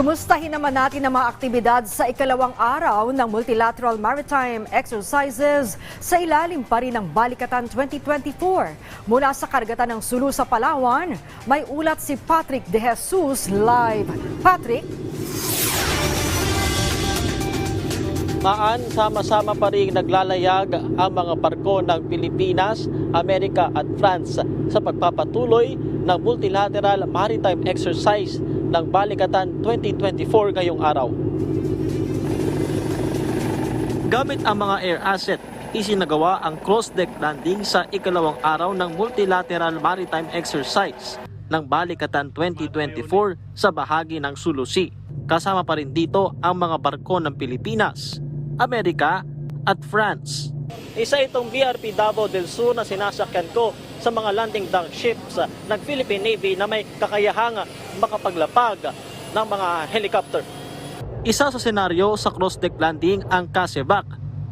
Kumustahin naman natin ang mga aktibidad sa ikalawang araw ng Multilateral Maritime Exercises sa ilalim pa rin ng Balikatan 2024. Mula sa karagatan ng Sulu sa Palawan, may ulat si Patrick De Jesus live. Patrick? Maan, sama-sama pa rin naglalayag ang mga barko ng Pilipinas, Amerika at France sa pagpapatuloy ng multilateral maritime exercise ng Balikatan 2024 ngayong araw. Gamit ang mga air asset, isinagawa ang cross-deck landing sa ikalawang araw ng multilateral maritime exercise ng Balikatan 2024 sa bahagi ng Sulu Sea. Kasama pa rin dito ang mga barko ng Pilipinas, Amerika at France. Isa itong BRP Davao del Sur na sinasakyan ko sa mga landing dock ships ng Philippine Navy na may kakayahang makapaglapag ng mga helicopter. Isa sa senaryo sa cross-deck landing ang CASEVAC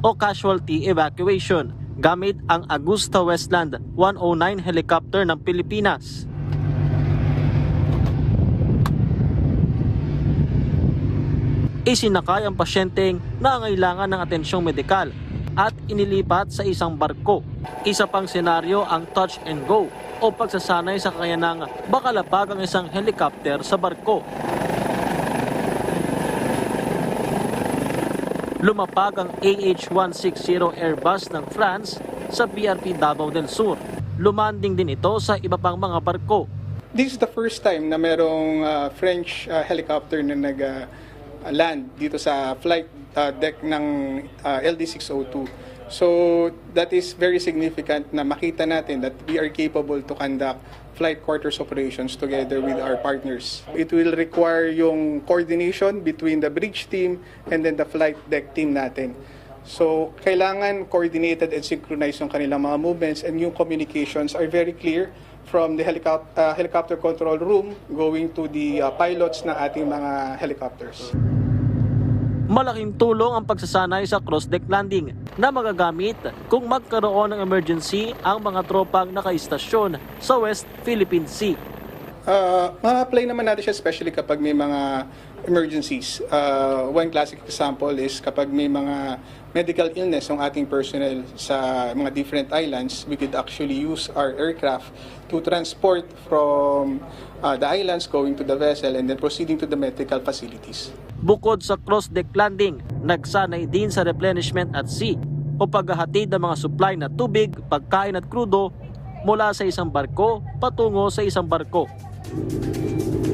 o Casualty Evacuation gamit ang Augusta Westland 109 helicopter ng Pilipinas. Isinakay ang pasyenteng nangailangan ng atensyong medikal at inilipat sa isang barko. Isa pang senaryo ang touch and go o pagsasanay sa kakayanang bakalapag ang isang helicopter sa barko. Lumapag ang AH-160 Airbus ng France sa BRP Davao del Sur. Lumanding din ito sa iba pang mga barko. This is the first time na merong uh, French uh, helicopter na nag uh, land dito sa flight uh, deck ng uh, LD-602. So that is very significant na makita natin that we are capable to conduct flight quarters operations together with our partners. It will require yung coordination between the bridge team and then the flight deck team natin. So, kailangan coordinated and synchronized yung kanilang mga movements and yung communications are very clear from the helicopter, uh, helicopter control room going to the uh, pilots ng ating mga helicopters. Malaking tulong ang pagsasanay sa cross-deck landing na magagamit kung magkaroon ng emergency ang mga tropang nakaistasyon sa West Philippine Sea. Uh, ma-apply naman natin siya especially kapag may mga emergencies. Uh, one classic example is kapag may mga medical illness ng ating personnel sa mga different islands, we could actually use our aircraft to transport from uh, the islands going to the vessel and then proceeding to the medical facilities. Bukod sa cross-deck landing, nagsanay din sa replenishment at sea o paghahatid ng mga supply na tubig, pagkain at krudo mula sa isang barko patungo sa isang barko.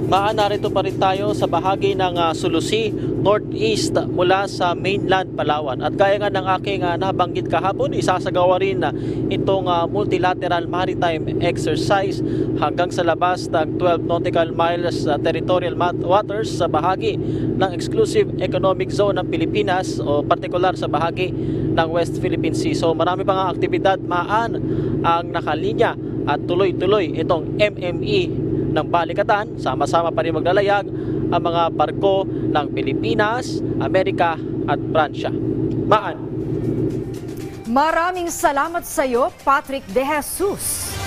Maan narito pa rin tayo sa bahagi ng uh, Sulusi, Northeast mula sa mainland Palawan. At gaya nga ng aking uh, nabanggit kahapon, isasagawa rin na itong uh, multilateral maritime exercise hanggang sa labas ng 12 nautical miles uh, territorial waters sa bahagi ng exclusive economic zone ng Pilipinas o partikular sa bahagi ng West Philippine Sea. So marami pang aktibidad maan ang nakalinya at tuloy-tuloy itong MME ng Balikatan, sama-sama pa rin maglalayag ang mga barko ng Pilipinas, Amerika at Pransya. Maan. Maraming salamat sa iyo, Patrick De Jesus.